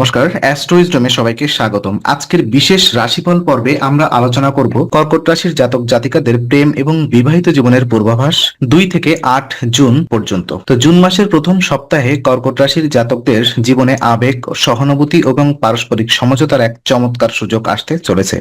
নমস্কার, অ্যাস্ট্রোইজডমে সবাইকে স্বাগতম। আজকের বিশেষ রাশিফল পর্বে আমরা আলোচনা করব কর্কট রাশির জাতক জাতিকাদের প্রেম এবং বিবাহিত জীবনের পূর্বাভাস দুই থেকে আট জুন পর্যন্ত। তো জুন মাসের প্রথম সপ্তাহে কর্কট রাশির জাতকদের জীবনে আবেগ, সহানুভূতি এবং পারস্পরিক সমঝোতার এক চমৎকার সুযোগ আসতে চলেছে।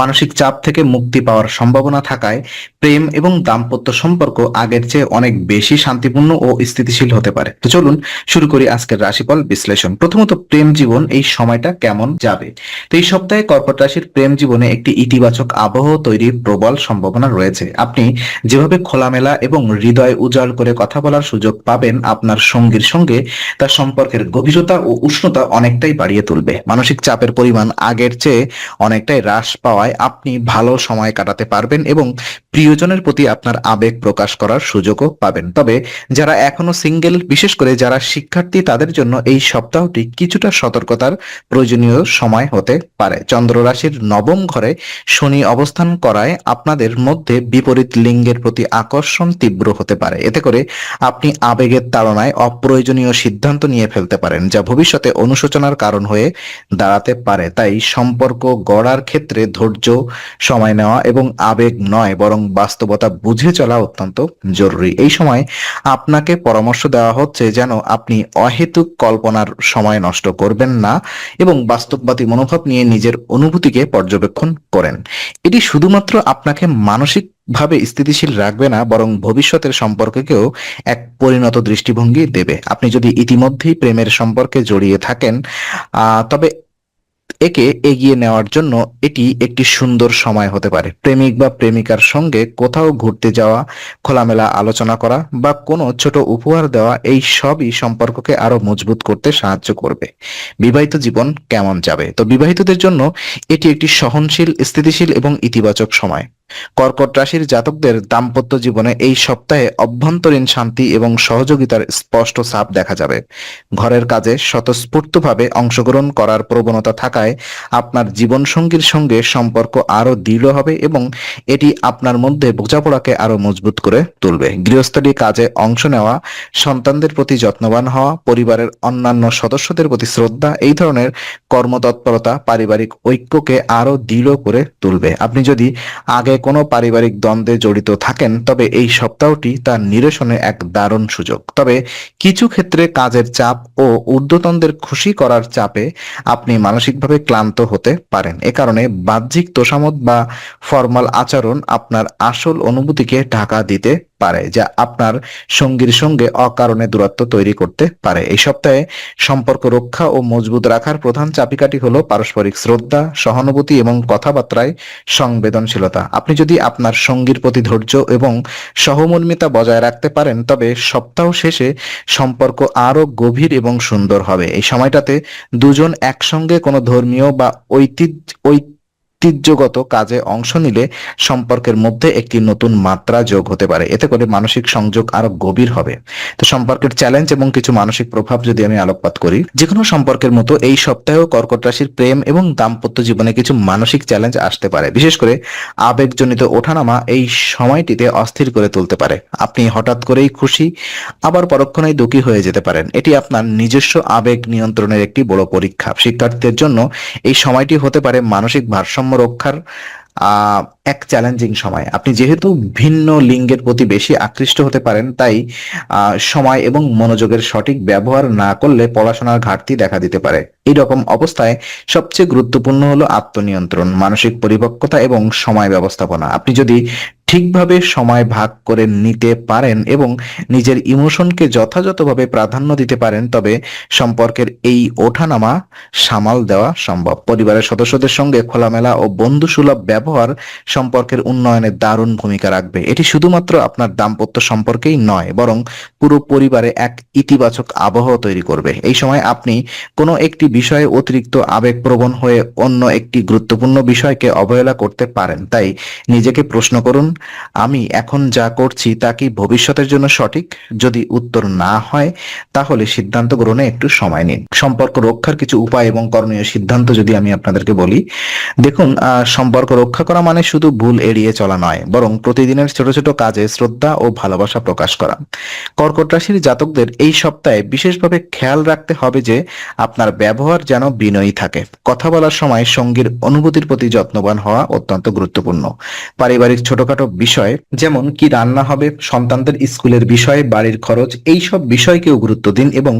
মানসিক চাপ থেকে মুক্তি পাওয়ার সম্ভাবনা থাকায় প্রেম এবং দাম্পত্য সম্পর্ক আগের চেয়ে অনেক বেশি শান্তিপূর্ণ ও স্থিতিশীল হতে পারে। তো চলুন শুরু করি আজকের রাশিফল বিশ্লেষণ। প্রথমত প্রেম জীবন এই সময়টা কেমন যাবে। তো এই সপ্তাহে কর্কট রাশির প্রেম জীবনে একটি ইতিবাচক আবহ তৈরির প্রবল সম্ভাবনা রয়েছে। আপনি যেভাবে খোলামেলা এবং হৃদয় উজাড় করে কথা বলার সুযোগ পাবেন, আপনার সঙ্গীর সঙ্গে তার সম্পর্কের গভীরতা ও উষ্ণতা অনেকটাই বাড়িয়ে তুলবে। মানসিক চাপের পরিমাণ আগের চেয়ে অনেকটাই হ্রাস পাওয়ায় আপনি ভালো সময় কাটাতে পারবেন এবং প্রিয়জনের প্রতি আপনার আবেগ প্রকাশ করার সুযোগও পাবেন। তবে যারা এখনও সিঙ্গেল, বিশেষ করে যারা শিক্ষার্থী, তাদের জন্য এই সপ্তাহটি কিছুটা সতর্কতার প্রয়োজনীয় সময় হতে পারে। চন্দ্র রাশির নবম ঘরে শনি অবস্থান করায় আপনাদের মধ্যে বিপরীত লিঙ্গের প্রতি আকর্ষণ তীব্র হতে পারে। এতে করে আপনি আবেগের তাড়নায় অপ্রয়োজনীয় সিদ্ধান্ত নিয়ে ফেলতে পারেন, যা ভবিষ্যতে অনুশোচনার কারণ হয়ে দাঁড়াতে পারে। তাই সম্পর্ক গড়ার ক্ষেত্রে ধৈর্য, সময় নেওয়া এবং আবেগ নয়, বরং বাস্তবতা বুঝে চলা অত্যন্ত জরুরি। এই সময় আপনাকে পরামর্শ দেওয়া হচ্ছে যেন আপনি অহেতুক কল্পনার সময় নষ্ট করবেন না এবং বাস্তববাদী মনোভাব নিয়ে নিজের অনুভূতিকে পর্যবেক্ষণ করেন। এটি শুধুমাত্র আপনাকে মানসিক ভাবে স্থিতিশীল রাখবে না, বরং ভবিষ্যতের সম্পর্ককেও এক পরিণত দৃষ্টিভঙ্গি দেবে। আপনি যদি ইতিমধ্যেই প্রেমের সম্পর্কে জড়িয়ে থাকেন তবে একে এগিয়ে নেওয়ার জন্য এটি একটি সুন্দর সময় হতে পারে। প্রেমিক বা প্রেমিকার সঙ্গে কোথাও ঘুরতে যাওয়া, খোলামেলা আলোচনা করা বা কোনো ছোট উপহার দেওয়া এই সবই সম্পর্ককে আরও মজবুত করতে সাহায্য করবে। বিবাহিত জীবন কেমন যাবে? তো বিবাহিতদের জন্য এটি একটি সহনশীল, স্থিতিশীল এবং ইতিবাচক সময়। কর্কট রাশির জাতকদের দাম্পত্য জীবনে এই সপ্তাহে অভ্যন্তরীণ শান্তি এবং সহযোগিতার স্পষ্ট ছাপ দেখা যাবে। ঘরের কাজে স্বতঃস্ফূর্তভাবে অংশগ্রহণ করার প্রবণতা থাকায় আপনার জীবনসঙ্গীর সঙ্গে সম্পর্ক আরও দৃঢ় হবে এবং এটি আপনার মধ্যে বোঝাপড়াকে আরও মজবুত করে তুলবে। গৃহস্থলী কাজে অংশ নেওয়া, সন্তানদের প্রতি যত্নবান হওয়া, পরিবারের অন্যান্য সদস্যদের প্রতি শ্রদ্ধা, এই ধরনের কর্মতৎপরতা পারিবারিক ঐক্যকে আরও দৃঢ় করে তুলবে। আপনি যদি আগে কোনো পারিবারিক দ্বন্দ্বে জড়িত থাকেন, তবে এই সপ্তাহটি তার নিরসনে এক দারুণ সুযোগ। তবে কিছু ক্ষেত্রে কাজের চাপ ও ঊর্ধ্বতনদের খুশি করার চাপে আপনি মানসিকভাবে ক্লান্ত হতে পারেন। এ কারণে বাহ্যিক তোষামত বা ফর্মাল আচরণ আপনার আসল অনুভূতিকে ঢাকা দিতে পারে, যা আপনার সঙ্গীর সঙ্গে অকারণে দূরত্ব তৈরি করতে পারে। এই সপ্তাহে সম্পর্ক রক্ষা ও মজবুত রাখার প্রধান চাবিকাঠি হলো পারস্পরিক শ্রদ্ধা, সহানুভূতি এবং কথাবার্তায় সংবেদনশীলতা। আপনি যদি আপনার সঙ্গীর প্রতি ধৈর্য এবং সহমর্মিতা বজায় রাখতে পারেন, তবে সপ্তাহ শেষে সম্পর্ক আরও গভীর এবং সুন্দর হবে। এই সময়টাতে দুজন একসঙ্গে কোনো ধর্মীয় বা ঐতিহ্য ঐতিহ্যগত কাজে অংশ নিলে সম্পর্কের মধ্যে একটি নতুন মাত্রা যোগ হতে পারে। এতে করে মানসিক সংযোগ আরও গভীর হবে। তো সম্পর্কের চ্যালেঞ্জ এবং কিছু মানসিক প্রভাব যদি আমি আলোকপাত করি যে কোনো সম্পর্কের মতো এই সপ্তাহেও কর্কট রাশির প্রেম এবং দাম্পত্য জীবনে কিছু মানসিক চ্যালেঞ্জ আসতে পারে। বিশেষ করে আবেগজনিত ওঠানামা এই সময়টিতে অস্থির করে তুলতে পারে। আপনি হঠাৎ করেই খুশি, আবার পরক্ষণেই দুঃখী হয়ে যেতে পারেন। এটি আপনার নিজস্ব আবেগ নিয়ন্ত্রণের একটি বড় পরীক্ষা। শিক্ষার্থীদের জন্য এই সময়টি হতে পারে মানসিক ভারসাম্য রক্ষার আহ, এক চ্যালেঞ্জিং সময় আপনি যেহেতু ভিন্ন লিঙ্গের প্রতি বেশি আকৃষ্ট হতে পারেন তাই সময় এবং মনোযোগের সঠিক ব্যবহার না করলে পড়াশোনার ঘাটতি দেখা দিতে পারে এই রকম অবস্থায় সবচেয়ে গুরুত্বপূর্ণ হলো আত্মনিয়ন্ত্রণ মানসিক পরিপক্কতা এবং সময় ব্যবস্থাপনা আপনি যদি ঠিকভাবে সময় ভাগ করে নিতে পারেন এবং নিজের ইমোশনকে যথাযথভাবে প্রাধান্য দিতে পারেন, তবে সম্পর্কের এই ওঠানামা সামাল দেওয়া সম্ভব। পরিবারের সদস্যদের সঙ্গে খোলামেলা ও বন্ধুসুলভ ব্যবহার সম্পর্কের উন্নয়নে দারুণ ভূমিকা রাখবে। এটি শুধুমাত্র আপনার দাম্পত্য সম্পর্কেই নয়, বরং পুরো পরিবারে এক ইতিবাচক আবহ তৈরি করবে। এই সময় আপনি কোনো একটি বিষয়ে অতিরিক্ত আবেগপ্রবণ হয়ে অন্য একটি গুরুত্বপূর্ণ বিষয়কে অবহেলা করতে পারেন। তাই নিজেকে প্রশ্ন করুন আমি এখন যা করছি তা কি ভবিষ্যতের জন্য সঠিক? যদি উত্তর না হয়, তাহলে সিদ্ধান্ত গ্রহণে একটু সময় নিন। সম্পর্ক রক্ষার কিছু উপায় এবং করণীয় সিদ্ধান্ত যদি আমি আপনাদেরকে বলি, দেখুন সম্পর্ক রক্ষা করা মানে শুধু ভুল এড়িয়ে চলা নয়, বরং প্রতিদিনের ছোট ছোট কাজে শ্রদ্ধা ও ভালোবাসা প্রকাশ করা। কর্কট রাশির জাতকদের এই সপ্তাহে বিশেষভাবে খেয়াল রাখতে হবে যে, আপনার ব্যবহার যেন বিনয়ী থাকে। কথা বলার সময় সঙ্গীর অনুভূতির প্রতি যত্নবান হওয়া অত্যন্ত গুরুত্বপূর্ণ। পারিবারিক ছোটখাটো বিষয়, যেমন কি রান্না হবে, সন্তানদের স্কুলের বিষয়, বাড়ির খরচ এই সব বিষয়কেও গুরুত্ব দিন এবং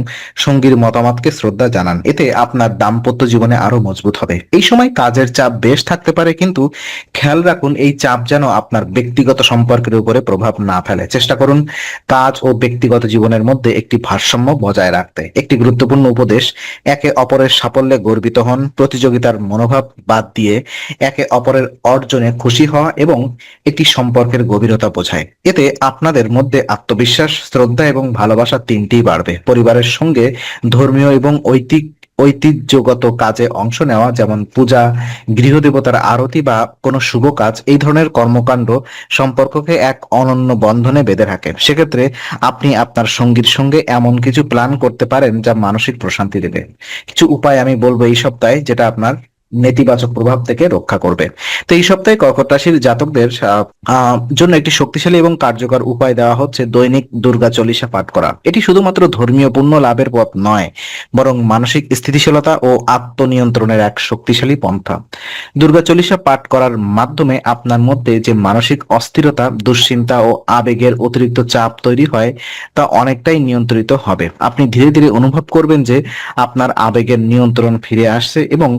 সঙ্গীর মতামতকে শ্রদ্ধা জানান। এতে আপনার দাম্পত্য জীবনে আরও মজবুত হবে। এই সময় কাজের চাপ বেশ থাকতে পারে, কিন্তু খেয়াল রাখুন এই চাপ যেন আপনার ব্যক্তিগত সম্পর্কের উপরে প্রভাব না ফেলে। চেষ্টা করুন কাজ ও ব্যক্তিগত জীবনের মধ্যে একটি ভারসাম্য বজায় রাখতে। একটি গুরুত্বপূর্ণ উপদেশ, একে অপরের সাফল্যে গর্বিত হন, প্রতিযোগিতার মনোভাব বাদ দিয়ে একে অপরের অর্জনে খুশি হওয়া এবং একটি সম্পর্কের গভীরতা বোঝায়। এতে আপনাদের মধ্যে আত্মবিশ্বাস, শ্রদ্ধা এবং ভালোবাসা তিনটিই বাড়বে। পরিবারের সঙ্গে ধর্মীয় এবং ঐতিক, ঐতিহ্যগত কাজে অংশ নেওয়া, যেমন পূজা, গৃহদেবতার আরতি বা কোনো শুভ কাজ, এই ধরনের কর্মকাণ্ড সম্পর্ককে এক অনন্য বন্ধনে বেঁধে রাখে। সেক্ষেত্রে আপনি আপনার সঙ্গীর সঙ্গে এমন কিছু প্ল্যান করতে পারেন যা মানসিক প্রশান্তি দেবে। কিছু উপায় আমি বলব এই সপ্তাহে, যেটা আপনার নেতিবাচক প্রভাব থেকে রক্ষা করবে। তো এই সপ্তাহে কর্কট রাশির জাতকদের জন্য একটি শক্তিশালী এবং কার্যকর উপায় দেওয়া হচ্ছে দৈনিক দুর্গা চল্লিশা পাঠ করা। এটি শুধুমাত্র ধর্মীয় পুণ্য লাভের পথ নয়, বরং মানসিক স্থিতিশীলতা ও আত্মনিয়ন্ত্রণের এক শক্তিশালী পন্থা। দুর্গা চল্লিশা পাঠ করার মাধ্যমে আপনার মধ্যে যে মানসিক অস্থিরতা, দুশ্চিন্তা ও আবেগের অতিরিক্ত চাপ তৈরি হয়, তা অনেকটাই নিয়ন্ত্রিত হবে। আপনি ধীরে ধীরে অনুভব করবেন যে আপনার আবেগের নিয়ন্ত্রণ ফিরে আসছে এবং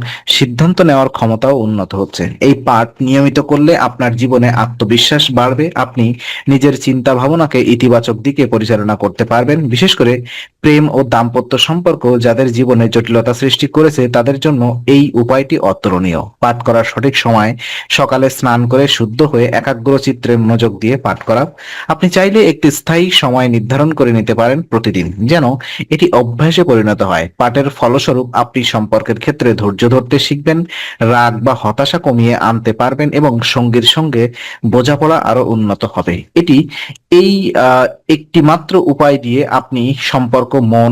সিদ্ধান্ত নেওয়ার ক্ষমতাও উন্নত হচ্ছে। এই পাঠ নিয়মিত করলে আপনার জীবনে আত্মবিশ্বাস বাড়বে, আপনি নিজের চিন্তা ভাবনাকে ইতিবাচক দিকে পরিচালনা করতে পারবেন। বিশেষ করে প্রেম ও দাম্পত্য সম্পর্ক যাদের জীবনে জটিলতা সৃষ্টি করেছে, তাদের জন্য এই উপায়টি অতুলনীয়। পাঠ করার সঠিক সময়, সকালে স্নান করে শুদ্ধ হয়ে একাগ্র চিত্রে মনোযোগ দিয়ে পাঠ করা। আপনি চাইলে একটি স্থায়ী সময় নির্ধারণ করে নিতে পারেন প্রতিদিন, যেন এটি অভ্যাসে পরিণত হয়। পাঠের ফলস্বরূপ আপনি সম্পর্কের ক্ষেত্রে ধৈর্য ধরতে শিখবেন। রাগ বা হতাশা কমিয়ে আনতে পারবেন এবং সঙ্গীর সঙ্গে বোঝাপড়া আরও উন্নত হবে। এটি এই একটি মাত্র উপায় দিয়ে আপনি সম্পর্ক, মন